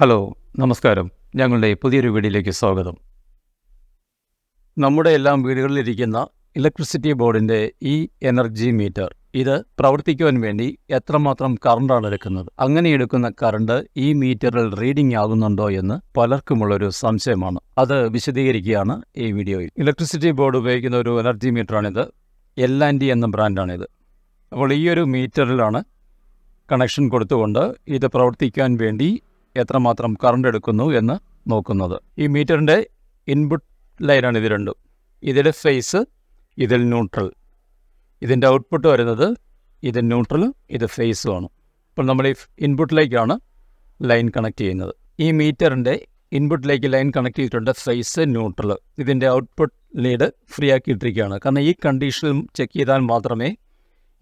Hello നമസ്കാരം. ഞങ്ങളുടെ പുതിയൊരു വീഡിയോയിലേക്ക് സ്വാഗതം. നമ്മുടെ എല്ലാം വീടുകളിലിരിക്കുന്ന ഇലക്ട്രിസിറ്റി ബോർഡിന്റെ ഈ എനർജി മീറ്റർ ഇത് പ്രവർത്തിക്കുവാൻ വേണ്ടി എത്രമാത്രം കറണ്ടാണ് എടുക്കുന്നത്? അങ്ങനെ എടുക്കുന്ന കറണ്ട് ഈ മീറ്ററിൽ റീഡിംഗ് ആകുന്നുണ്ടോ എന്ന് പലർക്കുമുള്ളൊരു സംശയമാണ്. അത് വിശദീകരിക്കുകയാണ് ഈ വീഡിയോയിൽ. ഇലക്ട്രിസിറ്റി ബോർഡ് ഉപയോഗിക്കുന്ന ഒരു എനർജി മീറ്ററാണിത്. എൽ ആൻഡ് ഡി എന്ന ബ്രാൻഡാണിത്. അപ്പോൾ ഈ ഒരു മീറ്ററിലാണ് കണക്ഷൻ കൊടുത്തുകൊണ്ട് ഇത് പ്രവർത്തിക്കാൻ വേണ്ടി എത്രമാത്രം കറണ്ട് എടുക്കുന്നു എന്ന് നോക്കുന്നത്. ഈ മീറ്ററിന്റെ ഇൻപുട്ട് ലൈനാണ് ഇത് രണ്ടും. ഇതിൽ ഫേസ് ഇതിൽ ന്യൂട്രൽ ഇതിന്റെ ഔട്ട്പുട്ട് വരുന്നത് ഇത് ന്യൂട്രലും ഇത് ഫേസുമാണ് അപ്പോൾ നമ്മൾ ഈ ഇൻപുട്ടിലേക്കാണ് ലൈൻ കണക്ട് ചെയ്യുന്നത്. ഈ മീറ്ററിന്റെ ഇൻപുട്ടിലേക്ക് ലൈൻ കണക്ട് ചെയ്തിട്ടുണ്ട് ഫേസ് ന്യൂട്രൽ ഇതിന്റെ ഔട്ട്പുട്ട് ലീഡ് ഫ്രീ ആക്കിയിട്ടിരിക്കുകയാണ്. കാരണം ഈ കണ്ടീഷനും ചെക്ക് ചെയ്താൽ മാത്രമേ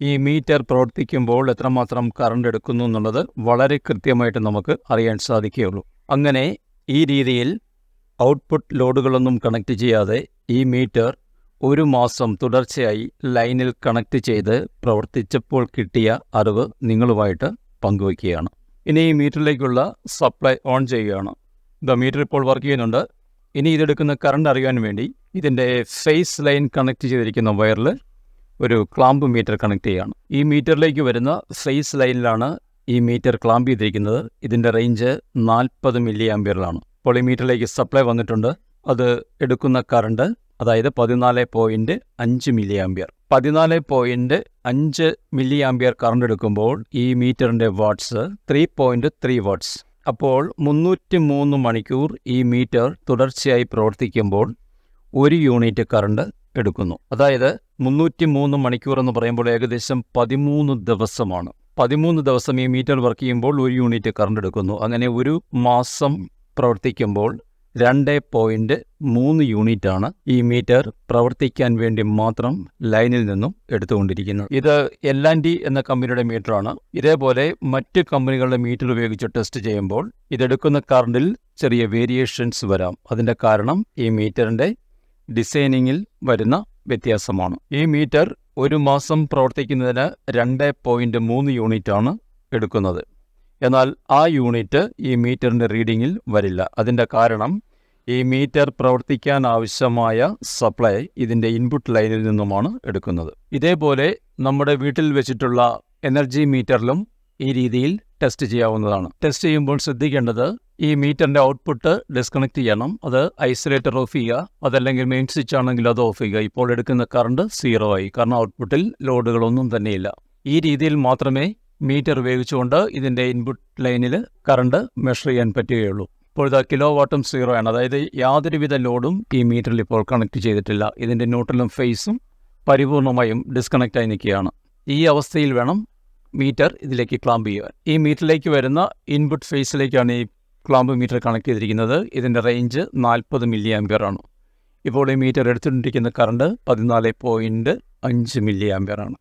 ഈ മീറ്റർ പ്രവർത്തിക്കുമ്പോൾ എത്രമാത്രം കറണ്ട് എടുക്കുന്നു എന്നുള്ളത് വളരെ കൃത്യമായിട്ട് നമുക്ക് അറിയാൻ സാധിക്കുകയുള്ളൂ. അങ്ങനെ ഈ രീതിയിൽ ഔട്ട്പുട്ട് ലോഡുകളൊന്നും കണക്ട് ചെയ്യാതെ ഈ മീറ്റർ ഒരു മാസം തുടർച്ചയായി ലൈനിൽ കണക്ട് ചെയ്ത് പ്രവർത്തിച്ചപ്പോൾ കിട്ടിയ അറിവ് നിങ്ങളുമായിട്ട് പങ്കുവയ്ക്കുകയാണ്. ഇനി ഈ മീറ്ററിലേക്കുള്ള സപ്ലൈ ഓൺ ചെയ്യുകയാണ്. ദ മീറ്റർ ഇപ്പോൾ വർക്ക് ചെയ്യുന്നുണ്ട്. ഇനി ഇതെടുക്കുന്ന കറണ്ട് അറിയാൻ വേണ്ടി ഇതിന്റെ ഫേസ് ലൈൻ കണക്ട് ചെയ്തിരിക്കുന്ന വയറിൽ ഒരു ക്ലാമ്പ് മീറ്റർ കണക്ട് ചെയ്യുകയാണ് ഈ മീറ്ററിലേക്ക് വരുന്ന ഫേസ് ലൈനിലാണ് ഈ മീറ്റർ ക്ലാമ്പ് ചെയ്തിരിക്കുന്നത്. ഇതിന്റെ റേഞ്ച് നാൽപ്പത് മില്ലി ആംബിയറിലാണ് അപ്പോൾ ഈ മീറ്ററിലേക്ക് സപ്ലൈ വന്നിട്ടുണ്ട്. അത് എടുക്കുന്ന കറണ്ട് അതായത് പതിനാല് പോയിന്റ് അഞ്ച് മില്ലി ആംബിയർ പതിനാല് പോയിന്റ് അഞ്ച് മില്ലി ആംബിയർ കറണ്ട് എടുക്കുമ്പോൾ ഈ മീറ്ററിന്റെ watts three point three watts. അപ്പോൾ മുന്നൂറ്റി മൂന്ന് മണിക്കൂർ ഈ മീറ്റർ തുടർച്ചയായി പ്രവർത്തിക്കുമ്പോൾ ഒരു യൂണിറ്റ് കറണ്ട് എടുക്കുന്നു. അതായത് മുന്നൂറ്റി മൂന്ന് മണിക്കൂർ എന്ന് പറയുമ്പോൾ ഏകദേശം പതിമൂന്ന് ദിവസമാണ്. പതിമൂന്ന് ദിവസം ഈ മീറ്റർ വർക്ക് ചെയ്യുമ്പോൾ ഒരു യൂണിറ്റ് കറണ്ട് എടുക്കുന്നു. അങ്ങനെ ഒരു മാസം പ്രവർത്തിക്കുമ്പോൾ രണ്ട് പോയിന്റ് മൂന്ന് യൂണിറ്റാണ് ഈ മീറ്റർ പ്രവർത്തിക്കാൻ വേണ്ടി മാത്രം ലൈനിൽ നിന്നും എടുത്തുകൊണ്ടിരിക്കുന്നത്. ഇത് എൽ ആൻഡ് ഡി എന്ന കമ്പനിയുടെ മീറ്ററാണ്. ഇതേപോലെ മറ്റ് കമ്പനികളുടെ മീറ്റർ ഉപയോഗിച്ച് ടെസ്റ്റ് ചെയ്യുമ്പോൾ ഇതെടുക്കുന്ന കറണ്ടിൽ ചെറിയ വേരിയേഷൻസ് വരാം. അതിന്റെ കാരണം ഈ മീറ്ററിന്റെ ഡിസൈനിങ്ങിൽ വരുന്ന വ്യത്യാസമാണ്. ഈ മീറ്റർ ഒരു മാസം പ്രവർത്തിക്കുന്നതിന് രണ്ട് പോയിന്റ് മൂന്ന് യൂണിറ്റാണ് എടുക്കുന്നത്. എന്നാൽ ആ യൂണിറ്റ് ഈ മീറ്ററിന്റെ റീഡിങ്ങിൽ വരില്ല. അതിന്റെ കാരണം ഈ മീറ്റർ പ്രവർത്തിക്കാൻ ആവശ്യമായ സപ്ലൈ ഇതിന്റെ ഇൻപുട്ട് ലൈനിൽ നിന്നുമാണ് എടുക്കുന്നത്. ഇതേപോലെ നമ്മുടെ വീട്ടിൽ വെച്ചിട്ടുള്ള എനർജി മീറ്ററിലും ഈ രീതിയിൽ ടെസ്റ്റ് ചെയ്യാവുന്നതാണ്. ടെസ്റ്റ് ചെയ്യുമ്പോൾ ശ്രദ്ധിക്കേണ്ടത് ഈ മീറ്ററിന്റെ ഔട്ട്പുട്ട് ഡിസ്കണക്ട് ചെയ്യണം. അത് ഐസൊലേറ്റർ ഓഫ് ചെയ്യുക. അതല്ലെങ്കിൽ മെയിൻ സ്വിച്ച് ആണെങ്കിൽ അത് ഓഫ് ചെയ്യുക. ഇപ്പോൾ എടുക്കുന്ന കറണ്ട് സീറോ ആയി. കാരണം ഔട്ട്പുട്ടിൽ ലോഡുകളൊന്നും തന്നെയില്ല ഈ രീതിയിൽ മാത്രമേ മീറ്റർ ഉപയോഗിച്ചുകൊണ്ട് ഇതിന്റെ ഇൻപുട്ട് ലൈനിൽ കറണ്ട് മെഷർ ചെയ്യാൻ പറ്റുകയുള്ളൂ. ഇപ്പോൾ ഇത് കിലോ വാട്ടും സീറോ ആണ്. അതായത് യാതൊരുവിധ ലോഡും ഈ മീറ്ററിൽ ഇപ്പോൾ കണക്ട് ചെയ്തിട്ടില്ല. ഇതിന്റെ ന്യൂട്രലും ഫേസും പരിപൂർണമായും ഡിസ്കണക്റ്റ് ആയി നിൽക്കുകയാണ്. ഈ അവസ്ഥയിൽ വേണം മീറ്റർ ഇതിലേക്ക് ക്ലാമ്പ് ചെയ്യുവാൻ. ഈ മീറ്ററിലേക്ക് വരുന്ന ഇൻപുട്ട് ഫേസിലേക്കാണ് ഈ ക്ലാമ്പ് മീറ്റർ കണക്ട് ചെയ്തിരിക്കുന്നത്. ഇതിന്റെ റേഞ്ച് നാൽപ്പത് മില്ലി ആംബിയർ ആണ്. ഇപ്പോൾ ഈ മീറ്റർ എടുത്തുകൊണ്ടിരിക്കുന്ന കറണ്ട് പതിനാല് പോയിന്റ് അഞ്ച് മില്ലി ആംബിയർ ആണ്.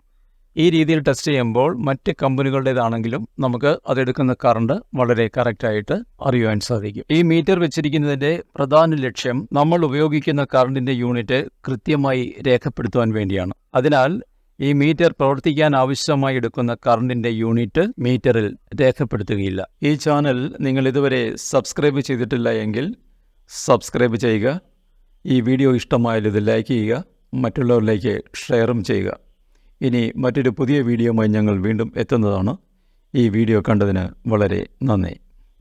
ഈ രീതിയിൽ ടെസ്റ്റ് ചെയ്യുമ്പോൾ മറ്റ് കമ്പനികളുടേതാണെങ്കിലും നമുക്ക് അതെടുക്കുന്ന കറണ്ട് വളരെ കറക്റ്റായിട്ട് അറിയുവാൻ സാധിക്കും. ഈ മീറ്റർ വെച്ചിരിക്കുന്നതിന്റെ പ്രധാന ലക്ഷ്യം നമ്മൾ ഉപയോഗിക്കുന്ന കറണ്ടിന്റെ യൂണിറ്റ് കൃത്യമായി രേഖപ്പെടുത്തുവാൻ വേണ്ടിയാണ്. അതിനാൽ ഈ മീറ്റർ പ്രവർത്തിക്കാൻ ആവശ്യമായി എടുക്കുന്ന കറണ്ടിന്റെ യൂണിറ്റ് മീറ്ററിൽ രേഖപ്പെടുത്തുകയില്ല. ഈ ചാനൽ നിങ്ങൾ ഇതുവരെ സബ്സ്ക്രൈബ് ചെയ്തിട്ടില്ല എങ്കിൽ സബ്സ്ക്രൈബ് ചെയ്യുക. ഈ വീഡിയോ ഇഷ്ടമായാൽ ഇത് ലൈക്ക് ചെയ്യുക മറ്റുള്ളവരിലേക്ക് ഷെയറും ചെയ്യുക. ഇനി മറ്റൊരു പുതിയ വീഡിയോയുമായി ഞങ്ങൾ വീണ്ടും എത്തുന്നതാണ്. ഈ വീഡിയോ കണ്ടതിന് വളരെ നന്ദി.